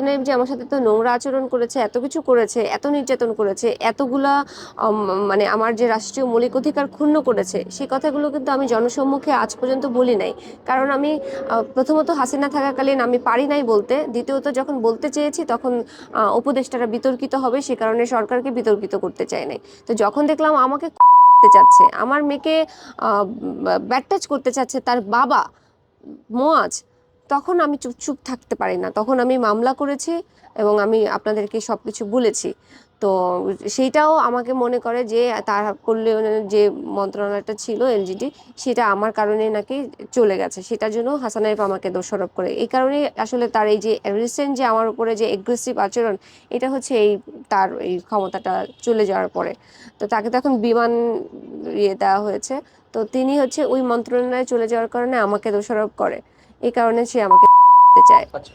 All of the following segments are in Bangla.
হাসানের যে আমার সাথে তো নোংরা আচরণ করেছে, এত কিছু করেছে, এত নির্যাতন করেছে, এতগুলা মানে আমার যে রাষ্ট্রীয় মৌলিক অধিকার ক্ষুণ্ণ করেছে সেই কথাগুলো কিন্তু আমি জনসম্মুখে আজ পর্যন্ত বলি নাই। কারণ আমি প্রথমত হাসিনা থাকাকালীন আমি পারি নাই বলতে, দ্বিতীয়ত যখন বলতে চেয়েছি তখন উপদেষ্টারা বিতর্কিত হবে, সে কারণে সরকারকে বিতর্কিত করতে চাই নাই। তো যখন দেখলাম আমাকে করতে চাচ্ছে, আমার মেয়েকে ব্যাট টাচ করতে চাচ্ছে তার বাবা মোয়াজ তখন আমি চুপ চুপ থাকতে পারি না। তখন আমি মামলা করেছি এবং আমি আপনাদেরকে সব কিছু বলেছি। তো সেইটাও আমাকে মনে করে যে তার কল্যাণের যে মন্ত্রণালয়টা ছিল এলজিডি সেটা আমার কারণে নাকি চলে গেছে। সেটার জন্য হাসানাইফ আমাকে দোষারোপ করে। এই কারণে আসলে তার এই যে রিসেন্ট যে আমার উপরে যে এগ্রেসিভ আচরণ, এটা হচ্ছে এই তার এই ক্ষমতাটা চলে যাওয়ার পরে। তো তাকে তখন বিমান ইয়ে দেওয়া হয়েছে। তো তিনি হচ্ছে ওই মন্ত্রণালয়ে চলে যাওয়ার কারণে আমাকে দোষারোপ করে। এই কারণে সে আমাকে করতে চায়। আচ্ছা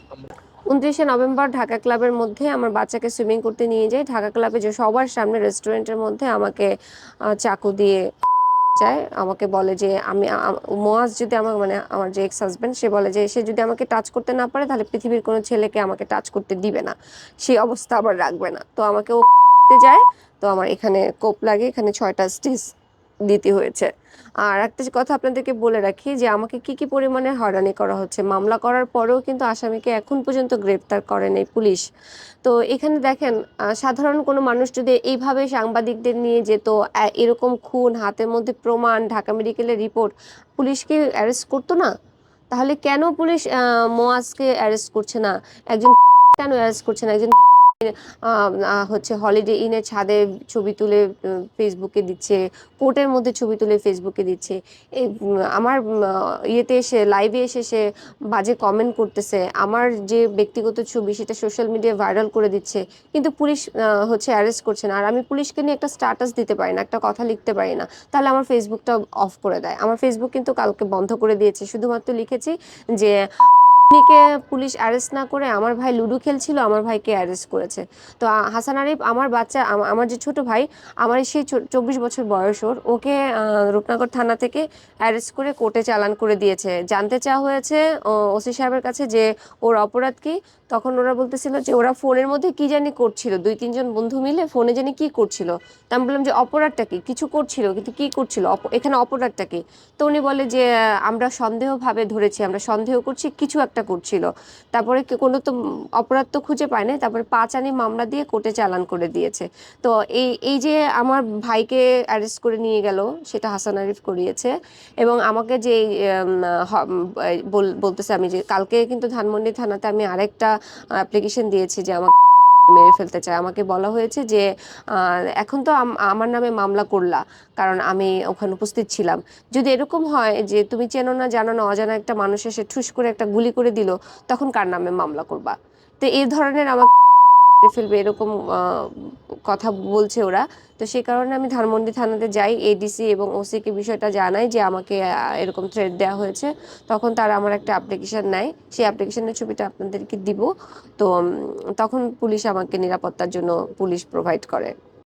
উনত্রিশে নভেম্বর ঢাকা ক্লাবের মধ্যে আমার বাচ্চাকে সুইমিং করতে নিয়ে যাই ঢাকা ক্লাবে যে সবার সামনে রেস্টুরেন্টের মধ্যে আমাকে চাকু দিয়ে চায় আমাকে বলে যে আমি মোয়াজ যদি আমার মানে আমার যে এক্স হাজব্যান্ড সে বলে যে সে যদি আমাকে টাচ করতে না পারে তাহলে পৃথিবীর কোনো ছেলেকে আমাকে টাচ করতে দিবে না। সেই অবস্থা আবার রাখবে না। তো আমাকে ও করতে যায়। তো আমার এখানে কোপ লাগে এখানে ছয়টা স্টিচ দিতে হয়েছে। আর একটা কথা আপনাদেরকে বলে রাখি যে, আমাকে কি কি পরিমাণে হয়রানি করা হচ্ছে, মামলা করার পরেও কিন্তু আসামিকে এখন পর্যন্ত গ্রেপ্তার করেনি পুলিশ। তো এখানে দেখেন সাধারণ কোনো মানুষ যদি এইভাবে সাংবাদিকদের নিয়ে যেত এরকম খুন, হাতের মধ্যে প্রমাণ, ঢাকা মেডিকেলের রিপোর্ট পুলিশকে অ্যারেস্ট করতো না? তাহলে কেন পুলিশ মোয়াজকে অ্যারেস্ট করছে না? একজন কেন অ্যারেস্ট করছে না? একজন হচ্ছে হলিডে ইনের ছাদে ছবি তুলে ফেসবুকে দিচ্ছে, কোর্টের মধ্যে ছবি তুলে ফেসবুকে দিচ্ছে। এই আমার ইয়েতে এসে লাইভে এসে সে বাজে কমেন্ট করতেছে। আমার যে ব্যক্তিগত ছবি সেটা সোশ্যাল মিডিয়ায় ভাইরাল করে দিচ্ছে। কিন্তু পুলিশ হচ্ছে অ্যারেস্ট করছে না। আর আমি পুলিশকে নিয়ে একটা স্ট্যাটাস দিতে পারি না, একটা কথা লিখতে পারি না। তাহলে আমার ফেসবুকটা অফ করে দেয়। আমার ফেসবুক কিন্তু কালকে বন্ধ করে দিয়েছে। শুধুমাত্র লিখেছি যে কে পুলিশ অ্যারেস্ট না করে আমার ভাই লুডো খেলছিল, আমার ভাইকে অ্যারেস্ট করেছে। তো হাসান আরিফ আমার বাচ্চা আমার যে ছোট ভাই, আমার সেই চব্বিশ বছর বয়স ওর। ওকে রূপনগর থানা থেকে অ্যারেস্ট করে কোর্টে চালান করে দিয়েছে। জানতে চাওয়া হয়েছে ওসি সাহেবের কাছে যে ওর অপরাধ কি? তখন ওরা বলতেছিল যে ওরা ফোনের মধ্যে কি জানি করছিল। দুই, তিনজন বন্ধু মিলে ফোনে জানি কি করছিল। তা আমি বললাম যে অপরাধটা কি? কিছু করছিল, কিন্তু কি করছিল? এখানে অপরাধটা কি? তো উনি বলে যে, আমরা সন্দেহভাবে ধরেছি, আমরা সন্দেহ করছি, কিছু একটা করছিল। তারপরে কোনো তো অপরাধ তো খুঁজে পায় না তারপরে পাঁচ আনি মামলা দিয়ে কোর্টে চালান করে দিয়েছে। তো এই এই যে আমার ভাইকে অ্যারেস্ট করে নিয়ে গেল, সেটা হাসান আরিফ করিয়েছে এবং আমাকে যে বলতেছে আমি যে, কালকে কিন্তু ধানমন্ডি থানাতে আমি আরেকটা অ্যাপ্লিকেশন দিয়েছি যে আমাকে মেরে ফেলতে চায়। আমাকে বলা হয়েছে যে এখন তো আমার নামে মামলা করলা, কারণ আমি ওখানে উপস্থিত ছিলাম। যদি এরকম হয় যে, তুমি চেনো না, জানো না, অজানা একটা মানুষ এসে ঠুস করে একটা গুলি করে দিল, তখন কার নামে মামলা করবা? তো এই ধরনের আমাকে মেরে ফেলবে এরকম কথা বলছে ওরা। তো সেই কারণে আমি ধানমন্ডি থানাতে যাই এডিসি এবং ওসিকে বিষয়টা জানাই যে আমাকে এরকম থ্রেড দেওয়া হয়েছে। তখন তারা আমার একটা অ্যাপ্লিকেশান নেয়। সেই অ্যাপ্লিকেশানের ছবিটা আপনাদেরকে দিব। তো তখন পুলিশ আমাকে নিরাপত্তার জন্য পুলিশ প্রোভাইড করে।